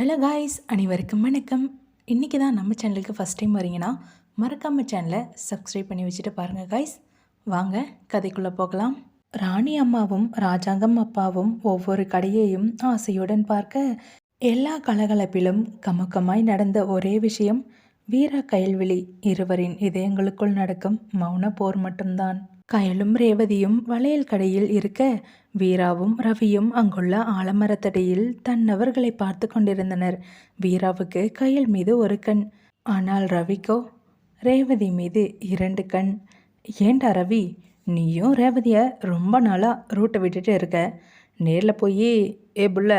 Hello guys அனைவருக்கும் வணக்கம். இன்றைக்கி தான் நம்ம சேனலுக்கு ஃபஸ்ட் டைம் வரீங்கன்னா மறக்காம சேனலை சப்ஸ்கிரைப் பண்ணி வச்சுட்டு பாருங்கள் காய்ஸ் வாங்க கதைக்குள்ளே போகலாம். ராணி அம்மாவும் ராஜாங்கம் அப்பாவும் ஒவ்வொரு கடையையும் ஆசையுடன் பார்க்க எல்லா கலகலப்பிலும் கமக்கமாய் நடந்த ஒரே விஷயம் வீர கயல்விழி. இருவரின் இதயங்களுக்குள் நடக்கும் மௌன போர் மட்டும்தான். கயலும் ரேவதியும் வளையல் கடையில் இருக்க வீராவும் ரவியும் அங்குள்ள ஆலமரத்தடியில் தன்னவர்களை பார்த்து கொண்டிருந்தனர். வீராவுக்கு கயல் மீது ஒரு கண். ஆனால் ரவிக்கோ? ரேவதி மீது இரண்டு கண். ஏண்டா ரவி? நீயும் ரேவதியை ரொம்ப நாளாக ரூட்டை விட்டுட்டு இருக்க. நேரில் போய் ஏ புள்ள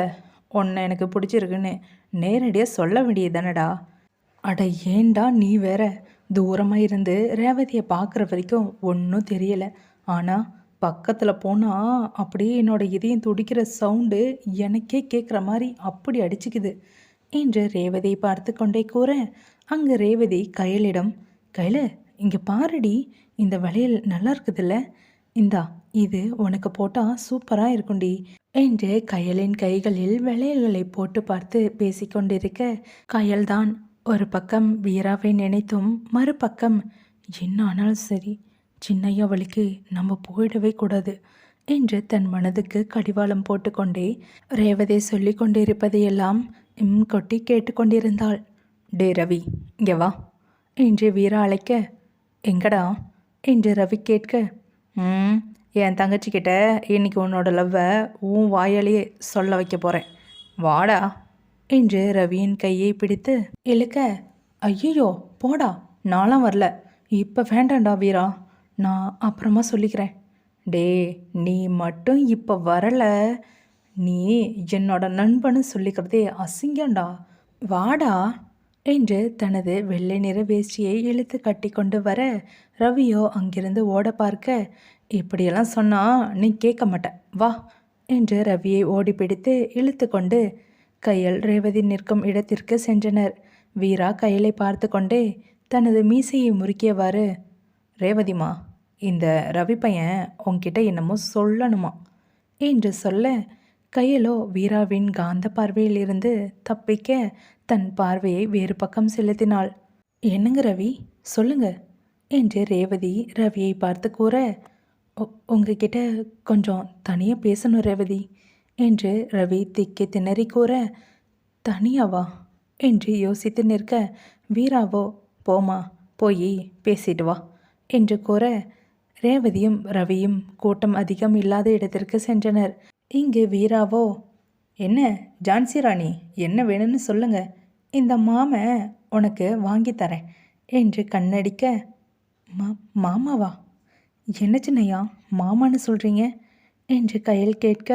உன்னை எனக்கு பிடிச்சிருக்குன்னு நேரடியாக சொல்ல வேண்டியதானடா அட ஏண்டா நீ வேற? தூரமாக இருந்து ரேவதியை பார்க்குற வரைக்கும் ஒன்றும் தெரியலை. ஆனால் பக்கத்தில் போனால் அப்படியே என்னோட இதயம் துடிக்கிற சவுண்டு எனக்கே கேட்குற மாதிரி அப்படி அடிச்சுக்குது என்று ரேவதியை பார்த்து கொண்டே கூற அங்கே ரேவதி கையலிடம் கையில இங்கே பாருடி இந்த வளையல் நல்லா இருக்குதுல்ல? இந்தா இது உனக்கு போட்டால் சூப்பராக இருக்கும்டி என்று கயலின் கைகளில் வளையல்களை போட்டு பார்த்து பேசிக்கொண்டிருக்க கயல்தான் ஒரு பக்கம் வீராவை நினைத்தும் மறுபக்கம் என்ன ஆனாலும் சரி சின்னையாவளிக்கு நம்ம போயிடவே கூடாது என்று தன் மனதுக்கு கடிவாளம் போட்டுக்கொண்டே ரேவதை சொல்லி கொண்டிருப்பதையெல்லாம் இம் கொட்டி கேட்டுக்கொண்டிருந்தாள் டே ரவி இங்கே வா என்று வீரா அழைக்க எங்கடா? என்று ரவி கேட்க ம் என் தங்கச்சிக்கிட்ட இன்னைக்கு உன்னோட லவ்வை உன் வாயாலேயே சொல்ல வைக்க போகிறேன் வாடா. என்று ரவியின் கையை பிடித்து இழுக்க ஐயோ போடா நானும் வரல. இப்போ வேண்டாம்டா வீரா. நான் அப்புறமா சொல்லிக்கிறேன். டே நீ மட்டும் இப்போ வரலை. நீ என்னோட நண்பன்னு சொல்லிக்கிறதே அசிங்கம்டா. வாடா. என்று தனது வெள்ளை நிற வேஷ்டியை இழுத்து கட்டி கொண்டு வர ரவியோ அங்கிருந்து ஓட பார்க்க இப்படியெல்லாம் சொன்னா நீ கேட்க மாட்ட. வா. என்று ரவியை ஓடி பிடித்து இழுத்து கொண்டு கையல் ரேவதி நிற்கும் இடத்திற்கு சென்றனர். வீரா கையலை பார்த்து கொண்டே தனது மீசையை முறுக்கியவாறு ரேவதிமா இந்த ரவி பையன் உங்ககிட்ட என்னமோ சொல்லணுமா என்று சொல்ல கையலோ வீராவின் காந்த பார்வையிலிருந்து தப்பிக்க தன் பார்வையை வேறு பக்கம் செலுத்தினாள். என்னங்க ரவி? சொல்லுங்க என்று ரேவதி ரவியை பார்த்து கூற உங்ககிட்ட கொஞ்சம் தனியாக பேசணும் ரேவதி. என்று ரவி திக்கி திணறி கூற தனியாவா? என்று யோசித்து நிற்க வீராவோ போமா போய் பேசிட்டு வா என்று கூற ரேவதியும் ரவியும் கூட்டம் அதிகம் இல்லாத இடத்திற்கு சென்றனர். இங்கு வீராவோ என்ன ஜான்சி ராணி என்ன வேணும்னு சொல்லுங்க. இந்த மாமை உனக்கு வாங்கி தரேன் என்று கண்ணடிக்க மா மாமாவா? என்ன சின்னையா மாமான்னு சொல்கிறீங்க என்று கையில் கேட்க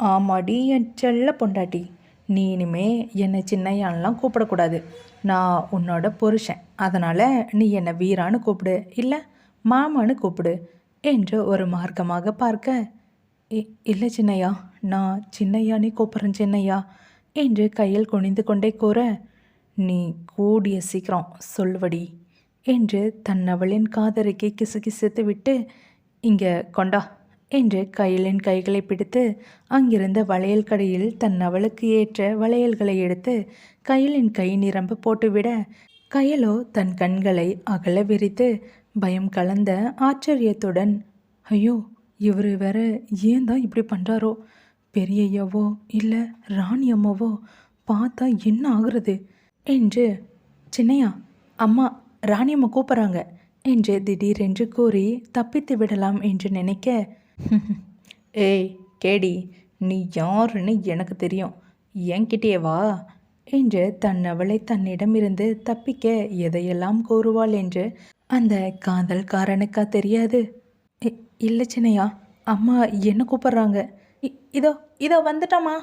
ஆமாடி என் செல்ல பொண்டாட்டி. நீ இனிமே என்னை சின்னையான்லாம் கூப்பிடக்கூடாது. நான் உன்னோட புருஷன். அதனால் நீ என்னை வீரான்னு கூப்பிடு. இல்லை மாமான்னு கூப்பிடு என்று ஒரு மார்க்கமாக பார்க்க இல்லை சின்னையா நான் சின்னையானே கூப்பிட்றேன் சின்னையா என்று கையில் குனிந்து கொண்டே கூற நீ கூடிய சீக்கிரம் சொல்வடி என்று தன்னவளின் அவளின் கிசு கிசுகிசுத்து விட்டு இங்கே கொண்டா என்று கையிலின் கைகளை பிடித்து அங்கிருந்த வளையல் கடையில் தன் அவளுக்கு ஏற்ற வளையல்களை எடுத்து கையிலின் கை நிரம்ப போட்டுவிட கையலோ தன் கண்களை அகல விரித்து பயம் கலந்த ஆச்சரியத்துடன் ஐயோ இவர் வேற ஏன் தான் இப்படி பண்ணுறாரோ பெரிய ஐயாவோ இல்லை ராணி அம்மாவோ? பார்த்தா என்ன ஆகுறது? என்று சின்னையா அம்மா ராணி அம்மா கூப்பிட்றாங்க என்று திடீரென்று கூறி தப்பித்து விடலாம் என்று நினைக்க ஏய் கேடி நீ யாருன்னு எனக்கு தெரியும். என்கிட்டயே வா என்று தன் அவளை தன்னிடமிருந்து தப்பிக்க எதையெல்லாம் கூறுவாள் என்று அந்த காதல்காரனுக்கா தெரியாது. இ- இல்லை சின்னையா அம்மா என்ன கூப்பிட்றாங்க? இ- இதோ இதோ வந்துட்டோமா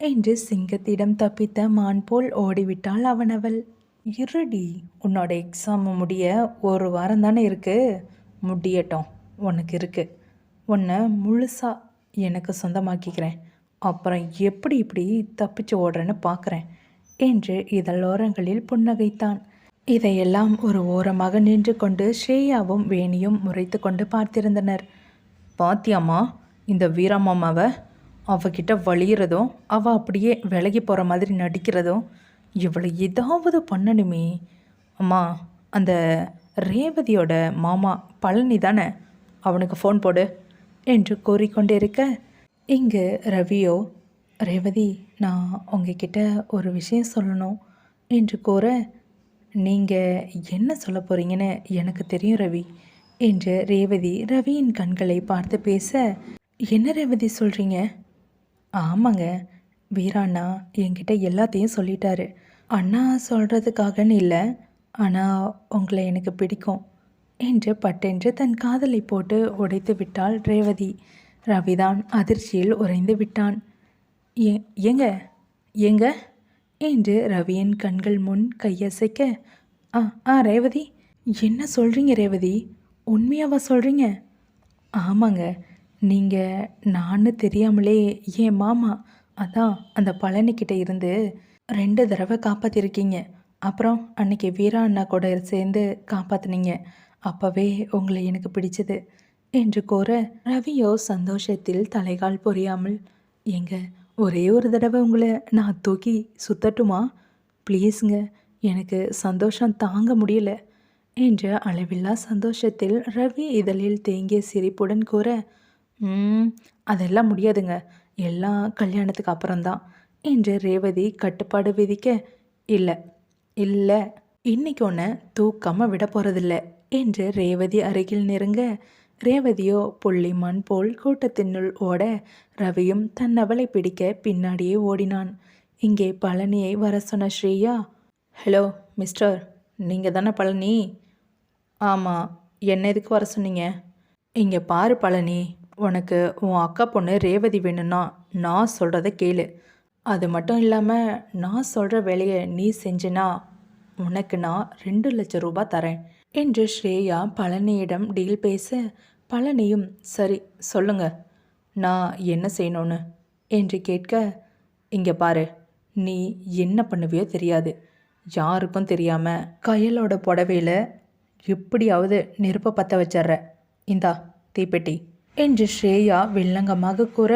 என்று சிங்கத்திடம் தப்பித்த மான் போல் ஓடிவிட்டாள் அவனவள். இருடி உன்னோட எக்ஸாம் முடிய ஒரு வாரம் தானே இருக்கு? முடியட்டும் உனக்கு இருக்குது உன்னை முழுசாக எனக்கு சொந்தமாக்கிக்கிறேன். அப்புறம் எப்படி இப்படி தப்பிச்சு ஓடுறேன்னு பார்க்குறேன் என்று இதழோரங்களில் புன்னகைத்தான். இதையெல்லாம் ஒரு ஓரமாக நின்று கொண்டு ஸ்ரேயாவும் வேணியும் முறைத்து கொண்டு பார்த்திருந்தனர். பாத்தியாம்மா இந்த வீராமாமாவை அவகிட்ட வழியிறதும் அவள் அப்படியே விலகி போகிற மாதிரி நடிக்கிறதும் இவளை ஏதாவது பண்ணணுமே. அம்மா அந்த ரேவதியோட மாமா பழனி தானே அவனுக்கு ஃபோன் போடு. என்று கூறிக்கொண்டிருக்க இங்கு ரவியோ ரேவதி நான் உங்ககிட்ட ஒரு விஷயம் சொல்லணும் என்று கூற நீங்கள் என்ன சொல்ல போகிறீங்கன்னு எனக்கு தெரியும் ரவி என்று ரேவதி ரவியின் கண்களை பார்த்து பேச என்ன ரேவதி சொல்கிறீங்க ஆமாங்க வீராண்ணா என்கிட்ட எல்லாத்தையும் சொல்லிட்டாரு. அண்ணா சொல்கிறதுக்காகன்னு இல்லை ஆனால் உங்களை எனக்கு பிடிக்கும். என்று பட்டென்று தன் காதலை போட்டு உடைத்து விட்டாள் ரேவதி. ரவிதான் அதிர்ச்சியில் உறைந்து விட்டான். ஏ ஏங்க ஏங்க? என்று ரவியின் கண்கள் முன் கையசைக்க ஆ ஆ ரேவதி என்ன சொல்கிறீங்க ரேவதி? உண்மையாவா சொல்கிறீங்க ஆமாங்க நீங்கள் நான் தெரியாமலே என் மாமா அதான் அந்த பழனிக்கிட்ட இருந்து ரெண்டு தடவை காப்பாற்றிருக்கீங்க அப்புறம் அன்னைக்கு வீரா அண்ணா கூட சேர்ந்து காப்பாற்றுனீங்க அப்போவே உங்களை எனக்கு பிடிச்சது என்று கூற ரவியோ சந்தோஷத்தில் தலைகால் புரியாமல் ஏங்க ஒரே ஒரு தடவை உங்களை நான் தூக்கி சுத்தட்டுமா? ப்ளீஸுங்க எனக்கு சந்தோஷம் தாங்க முடியல என்ற அளவில்லா சந்தோஷத்தில் ரவி இதழில் தேங்கிய சிரிப்புடன் கூற "ம், அதெல்லாம் முடியாதுங்க எல்லாம் கல்யாணத்துக்கு அப்புறம்தான் என்று ரேவதி கட்டுப்பாடு விதிக்க இல்லை இல்லை இன்னைக்கு ஒன்று தூக்காமல் விட போகிறதில்ல என்று ரேவதி அருகில் நெருங்க ரேவதியோ புள்ளிமான் போல் கூட்டத்தினுள் ஓட ரவியும் தன் அவளை பிடிக்க பின்னாடியே ஓடினான். இங்கே பழனியை வர சொன்ன ஸ்ரீயா ஹலோ மிஸ்டர் நீங்கள் தானே பழனி? ஆமாம் என்ன எதுக்கு வர சொன்னீங்க? இங்கே பாரு பழனி உனக்கு உன் அக்கா பொண்ணு ரேவதி வேணும்னா நான் சொல்கிறத கேளு. அது மட்டும் இல்லாமல் நான் சொல்கிற வேலையை நீ செஞ்சினா உனக்கு நான் ரெண்டு லட்சம் ரூபாய் தரேன். என்று ஸ்ரேயா பழனியிடம் டீல் பேச பழனியும் சரி சொல்லுங்க. நான் என்ன செய்யணும்னு? என்று கேட்க இங்கே பாரு நீ என்ன பண்ணுவியோ தெரியாது. யாருக்கும் தெரியாமல் கையலோட புடவையில் எப்படியாவது நெருப்பை பற்ற வச்சிட்ற. இந்தா தீப்பெட்டி. என்று ஸ்ரேயா வில்லங்கமாக கூற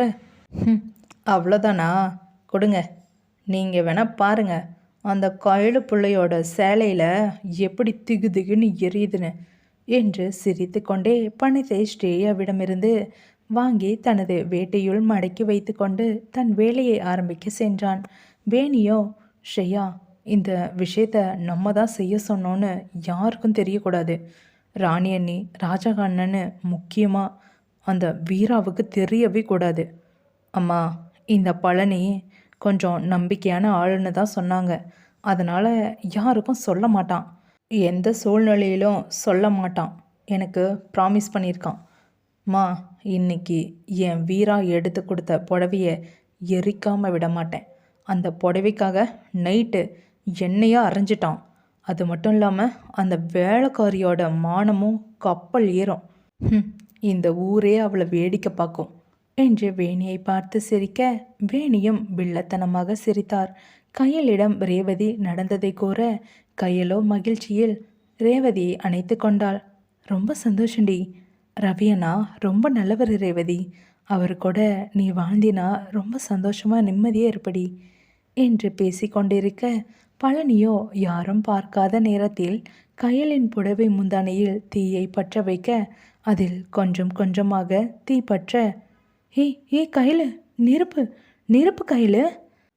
அவ்வளோதானா கொடுங்க. நீங்கள் வேணால் பாருங்கள் அந்த கயலு பிள்ளையோட சேலையில் எப்படி திகு திகுன்னு எரியுதுன்னு என்று சிரித்து கொண்டே பணத்தை ஸ்ரேயாவிடமிருந்து வாங்கி தனது வேட்டையுள் மடக்கி வைத்துக்கொண்டு தன் வேலையை ஆரம்பிக்க சென்றான். வேணியோ ஸ்ரேயா இந்த விஷயத்த நம்ம தான் செய்ய சொன்னோன்னு யாருக்கும் தெரியக்கூடாது. ராணி அண்ணி ராஜகண்ணன்னு முக்கியமாக அந்த வீராவுக்கு தெரியவே கூடாது. அம்மா இந்த பழனி கொஞ்சம் நம்பிக்கையான ஆளுன்னு தான் சொன்னாங்க. அதனால் யாருக்கும் சொல்ல மாட்டான். எந்த சூழ்நிலையிலும் சொல்ல மாட்டான். எனக்கு ப்ராமிஸ் பண்ணியிருக்கான். மா இன்னைக்கு என் வீரா எடுத்து கொடுத்த புடவையை எரிக்காமல் விட மாட்டேன். அந்த புடவைக்காக நைட்டு எண்ணெயாக அரைஞ்சிட்டான். அது மட்டும் இல்லாமல் அந்த வேலைக்காரியோட மானமும் கப்பல் ஏறும். இந்த ஊரே அவளை வேடிக்கை பார்க்கும். என்று வேணியை பார்த்து சிரிக்க வேணியும் வில்லத்தனமாக சிரித்தார். கையலிடம் ரேவதி நடந்ததை கூற கையலோ மகிழ்ச்சியில் ரேவதியை அணைத்து கொண்டாள். ரொம்ப சந்தோஷண்டி ரவியனா ரொம்ப நல்லவர் ரேவதி. அவர் கூட நீ வாழ்ந்தினா ரொம்ப சந்தோஷமா நிம்மதியாக இருப்படி என்று பேசிக்கொண்டிருக்க பழனியோ யாரும் பார்க்காத நேரத்தில் கயலின் புடவை முந்தானையில் தீயை பற்ற வைக்க அதில் கொஞ்சம் கொஞ்சமாக தீ பற்ற ஏய் ஏய் கையில் நெருப்பு நெருப்பு கையில்?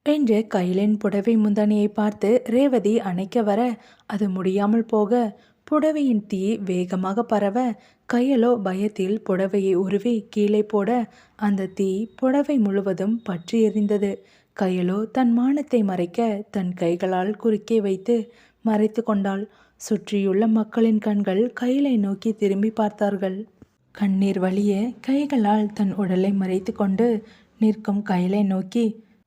என்று கையிலின் புடவை முந்தணியை பார்த்து ரேவதி அணைக்க வர அது முடியாமல் போக புடவையின் தீ வேகமாக பரவ கையலோ பயத்தில் புடவையை உருவி கீழே போட அந்த தீ புடவை முழுவதும் பற்றி எறிந்தது. கையலோ தன் மானத்தை மறைக்க தன் கைகளால் குறுக்கே வைத்து மறைத்து கொண்டாள். சுற்றியுள்ள மக்களின் கண்கள் கையிலை நோக்கி திரும்பி பார்த்தார்கள். கண்ணீர் வழிய கைகளால் தன் உடலை மறைத்து கொண்டு நிற்கும் கையிலை நோக்கி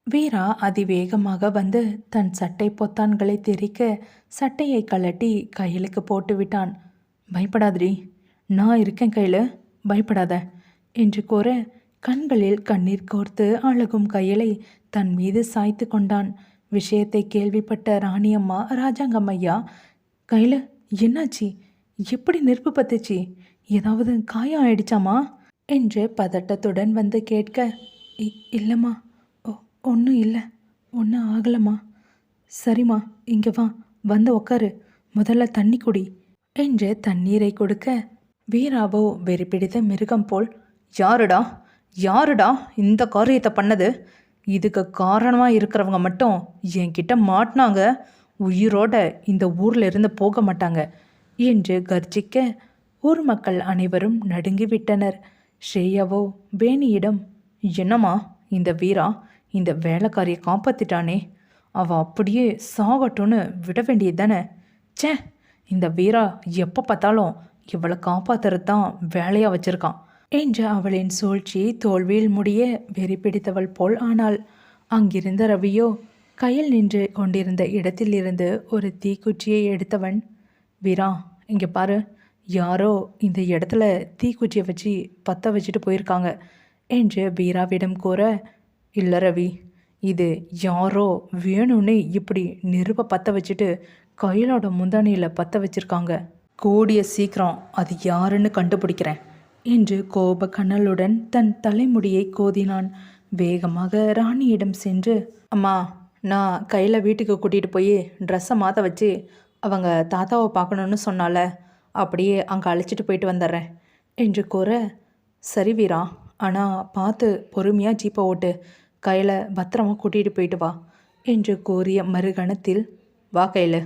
வீரா அதிவேகமாக வந்து தன் சட்டை பொத்தான்களை தெரிக்க சட்டையை கழட்டி கையிலுக்கு போட்டு விட்டான். பயப்படாதடி. நான் இருக்கேன் கையில். பயப்படாத என்று கூற கண்களில் கண்ணீர் கோர்த்து அழுகும் கையலை தன் மீது சாய்த்து கொண்டான். விஷயத்தை கேள்விப்பட்ட ராணியம்மா ராஜாங்கம்மையா கையில் என்னாச்சு? எப்படி நெருப்பு பத்துச்சு? ஏதாவது காயம் ஆயிடுச்சாமா என்று பதட்டத்துடன் வந்து கேட்க இ- இல்லைம்மா. ஓ ஒன்றும் இல்லை. ஒன்றும் ஆகலம்மா. சரிம்மா இங்கே வா. வந்து உக்காரு. முதல்ல தண்ணி குடி. என்று தண்ணீரை கொடுக்க வீராவோ வெறி பிடித்த மிருகம் போல் யாருடா? யாருடா இந்த காரியத்தை பண்ணது? இதுக்கு காரணமாக இருக்கிறவங்க மட்டும் என்கிட்ட மாட்டினாங்க. உயிரோட இந்த ஊரில் இருந்து போக மாட்டாங்க. என்று கர்ஜிக்க ஊர் மக்கள் அனைவரும் நடுங்கி விட்டனர் ஸ்ரேயாவோ வேணியிடம் என்னம்மா இந்த வீரா? இந்த வேலைக்காரியை காப்பாத்திட்டானே. அவ அப்படியே சாகட்டும்னு விட வேண்டியது தானே. ச்சே இந்த வீரா எப்போ பார்த்தாலும் இவளை காப்பாத்துறது தான் வேலையாக வச்சிருக்கான் என்ற அவளின் சூழ்ச்சி தோல்வியில் முடிய வெறி பிடித்தவள் போல் ஆனாள். அங்கிருந்த ரவியோ கையில் நின்று கொண்டிருந்த இடத்திலிருந்து ஒரு தீக்குச்சியை எடுத்தவன் வீரா இங்கே பாரு. யாரோ இந்த இடத்துல தீக்குச்சியை வச்சு பற்ற வச்சுட்டு போயிருக்காங்க என்று பீராவிடம் கூற இல்லை ரவி இது யாரோ வேணும்னு இப்படி நெருப்பை பற்ற வச்சுட்டு கையிலோட முந்தானியில் பற்ற வச்சுருக்காங்க. கூடிய சீக்கிரம் அது யாருன்னு கண்டுபிடிக்கிறேன் என்று கோப கண்ணலுடன் தன் தலைமுடியை கோதினான். வேகமாக ராணியிடம் சென்று அம்மா நான் கையில் வீட்டுக்கு கூட்டிகிட்டு போய் ட்ரெஸ்ஸை மாற்ற வச்சு அவங்க தாத்தாவை பார்க்கணுன்னு சொன்னால அப்படியே அங்கே அழைச்சிட்டு போயிட்டு வந்துடுறேன் என்று கூற சரி வீரா ஆனால் பார்த்து பொறுமையாக ஜீப்பை ஓட்டு. கையில் பத்திரமா கூட்டிகிட்டு போயிட்டு வா என்று கூறிய மறுகணத்தில் வா கையில்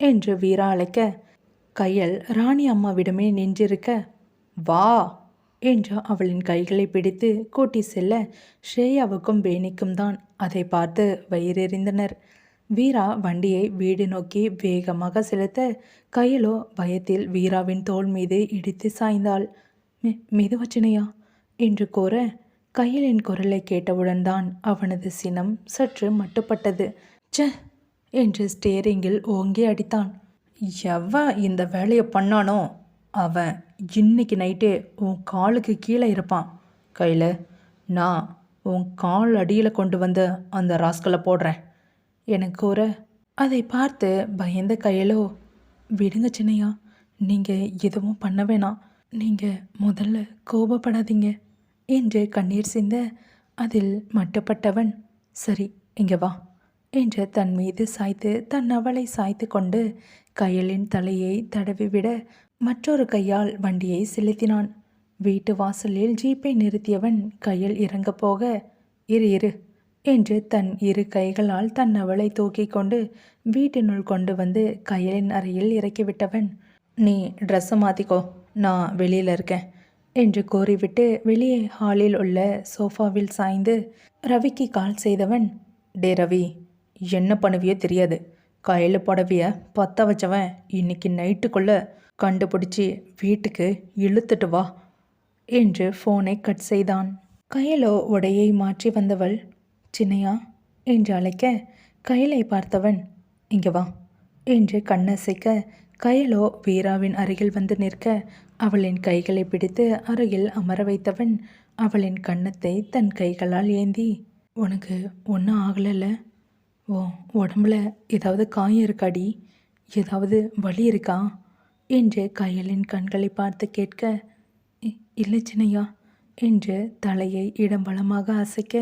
என்று வீரா அழைக்க கையல் ராணி அம்மாவிடமே நின்றிருக்க வா என்று அவளின் கைகளை பிடித்து கூட்டி செல்ல ஸ்ரேயாவுக்கும் வேணிக்கும் தான் அதை பார்த்து வயிறெறிந்தனர் வீரா வண்டியை வீடு நோக்கி வேகமாக செலுத்த கையிலோ பயத்தில் வீராவின் தோள் மீது இடித்து சாய்ந்தாள். மி மெதுவச்சனையா என்று கூற கையிலின் குரலை கேட்டவுடன் தான் அவனது சினம் சற்று மட்டுப்பட்டது. ச என்று ஸ்டேரிங்கில் ஓங்கி அடித்தான். எவன் இந்த வேலையை பண்ணானோ? அவன் இன்னைக்கு நைட்டே உன் காலுக்கு கீழே இருப்பான். கையில் நான் உன் கால் அடியில் கொண்டு வந்து அந்த ராஸ்களை போடுறேன். எனக்கு கூற அதை பார்த்து பயந்த கையலோ விடுங்க சின்னையா நீங்கள் எதுவும் பண்ண வேணாம். நீங்கள் முதல்ல கோபப்படாதீங்க என்று கண்ணீர் சிந்த அதில் மட்டுப்பட்டவன். சரி இங்கே வா என்று தன் மீது சாய்த்து தன் அவளை சாய்த்து கொண்டு கையலின் தலையை தடவிவிட மற்றொரு கையால் வண்டியை செலுத்தினான். வீட்டு வாசலில் ஜீப்பை நிறுத்தியவன் கையில் இறங்கப் போக இரு இரு. என்று தன் இரு கைகளால் தன் அவளை தூக்கிக் கொண்டு வீட்டினுள் கொண்டு வந்து கையலின் அறையில் இறக்கிவிட்டவன் நீ ட்ரெஸ்ஸை மாற்றிக்கோ நான் வெளியில் இருக்கேன் என்று கூறிவிட்டு வெளியே ஹாலில் உள்ள சோஃபாவில் சாய்ந்து ரவிக்கு கால் செய்தவன் டே ரவி என்ன பண்ணுவியோ தெரியாது. கையில் புடவைய பற்ற வச்சவன் இன்னைக்கு நைட்டுக்குள்ளே கண்டுபிடிச்சி வீட்டுக்கு இழுத்துட்டு வா என்று ஃபோனை கட் செய்தான். கையிலோ உடையை மாற்றி வந்தவள் சின்னையா? என்று அழைக்க கையிலை பார்த்தவன் இங்கே வா என்று கண்ணசைக்க கையிலோ? வீராவின் அருகில் வந்து நிற்க அவளின் கைகளை பிடித்து அருகில் அமர வைத்தவன் அவளின் கன்னத்தை தன் கைகளால் ஏந்தி உனக்கு ஒன்றும் ஆகலைல்ல? ஓ உடம்புல ஏதாவது காயம் இருக்காடி? ஏதாவது வலி இருக்கா? என்று கயலின் கண்களை பார்த்து கேட்க "இ- இல்லை சின்னையா என்று தலையை இடம்பலமாக அசைக்க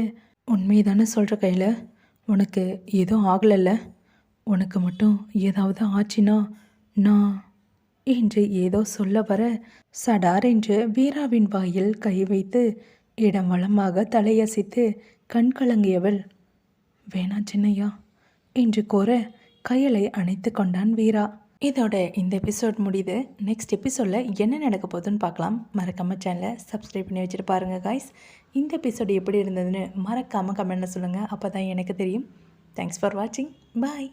அசைக்க உண்மைதானே சொல்கிற கையில்? உனக்கு எதுவும் ஆகலைல்ல? உனக்கு மட்டும் ஏதாவது ஆச்சுன்னா நான் என்று ஏதோ சொல்ல வர சடார் என்று வீராவின் வாயில் கை வைத்து இடம் வளமாக தலையசைத்து கண் கலங்கியவள் வேணா சின்னையா என்று கூற கையலை அணைத்து கொண்டான் வீரா. இதோட இந்த எபிசோட் முடியுது. நெக்ஸ்ட் எபிசோடில் என்ன நடக்க போகுதுன்னு பார்க்கலாம். மறக்காமல் சேனலை சப்ஸ்கிரைப் பண்ணி வச்சுட்டு பாருங்கள் காய்ஸ் இந்த எபிசோடு எப்படி இருந்ததுன்னு மறக்காமல் கமெண்ட்டில் சொல்லுங்கள் அப்போ தான் எனக்கு தெரியும். தேங்க்ஸ் ஃபார் வாட்சிங் பாய்